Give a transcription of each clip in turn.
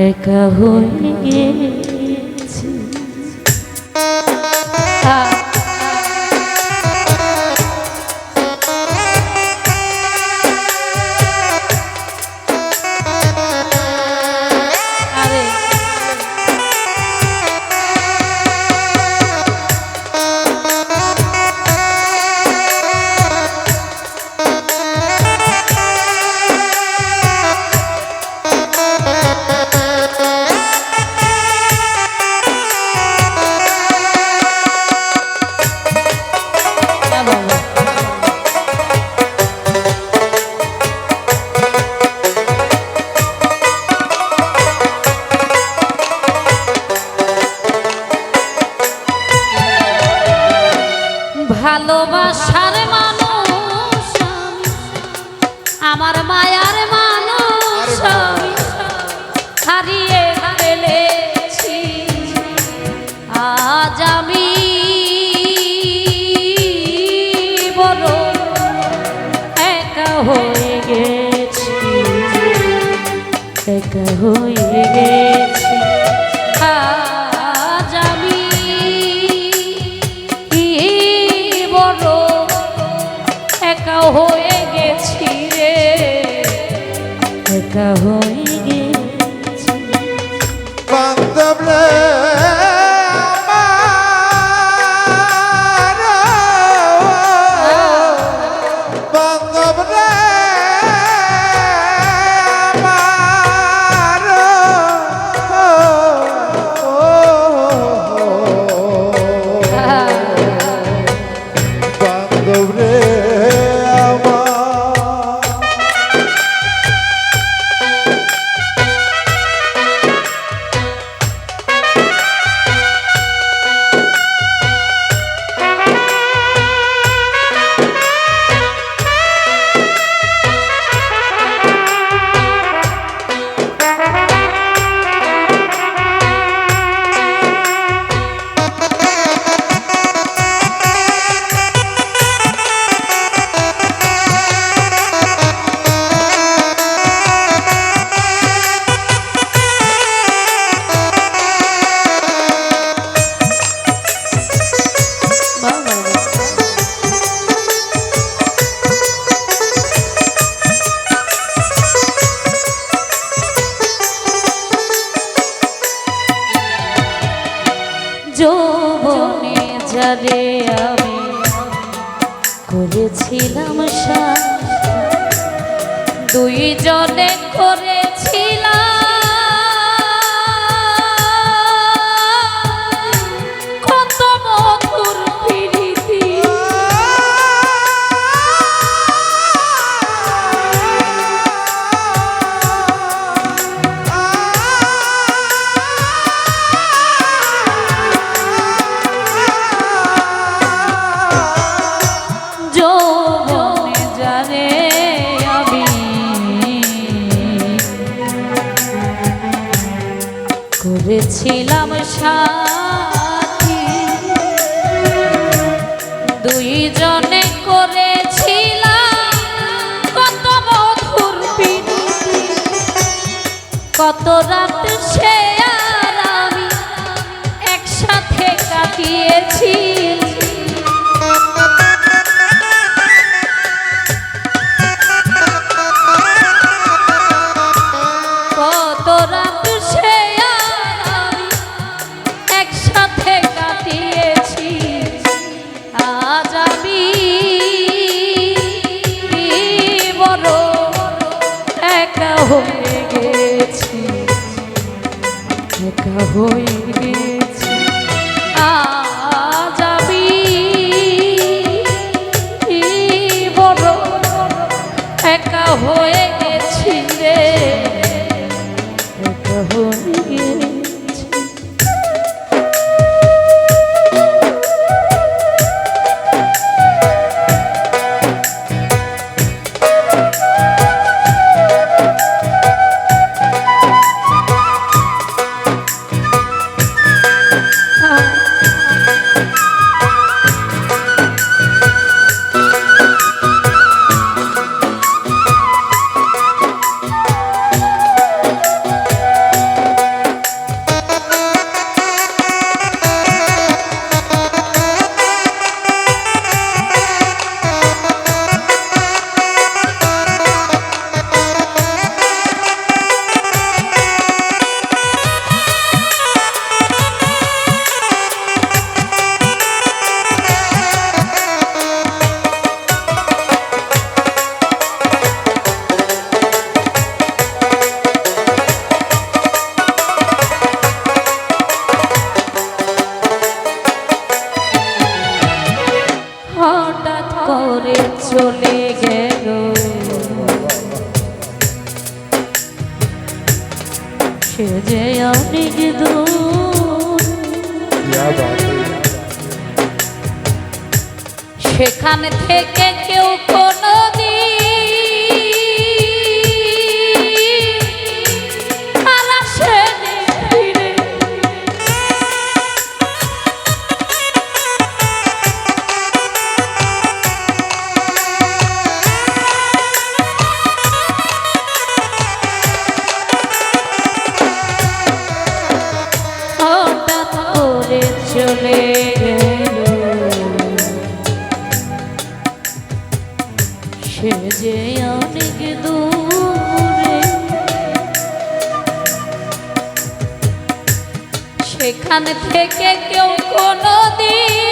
একা হয়ে ভালোবাসার মানুষ আমার মায়ার মানুষ হারিয়ে ফেলেছি। আজ আমি বড় একা হয়ে গেছি। একা হয়ে গেছি। করেছিলাম সাথী। দুইজনে করেছিলাম কত কত রাত সে আর আমি একসাথে কাটিয়েছিল foi সে যে আমি সেখান থেকে কেউ কোনো এখান থেকে কেউ কোনো দিন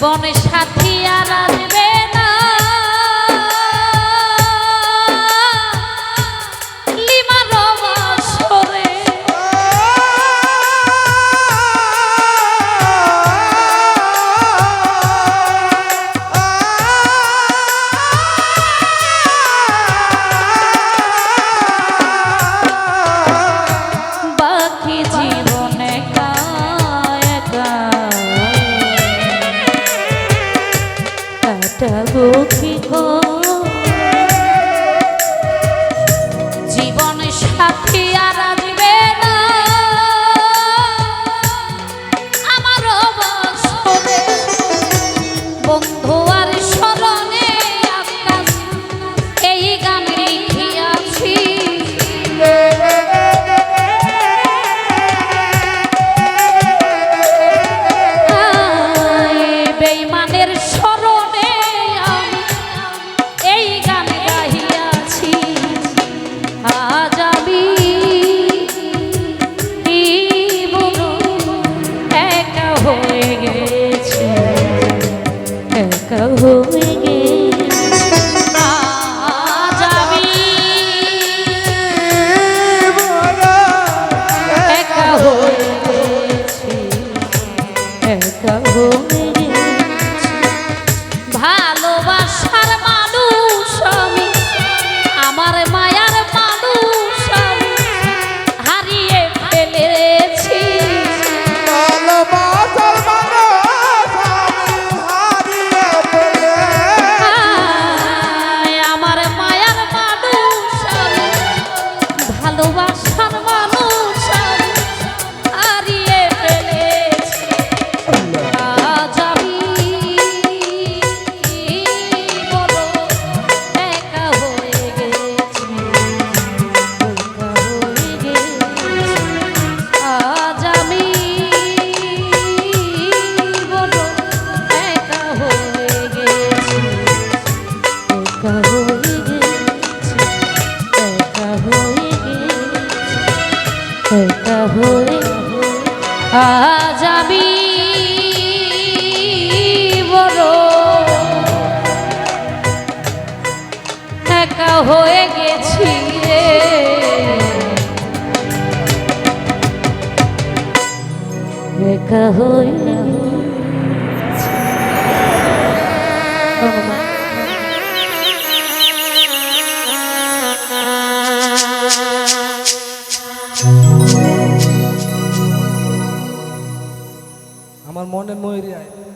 বনে সাথী আর সখী কর দেখা হই আমার মনে ময়ূরী আয়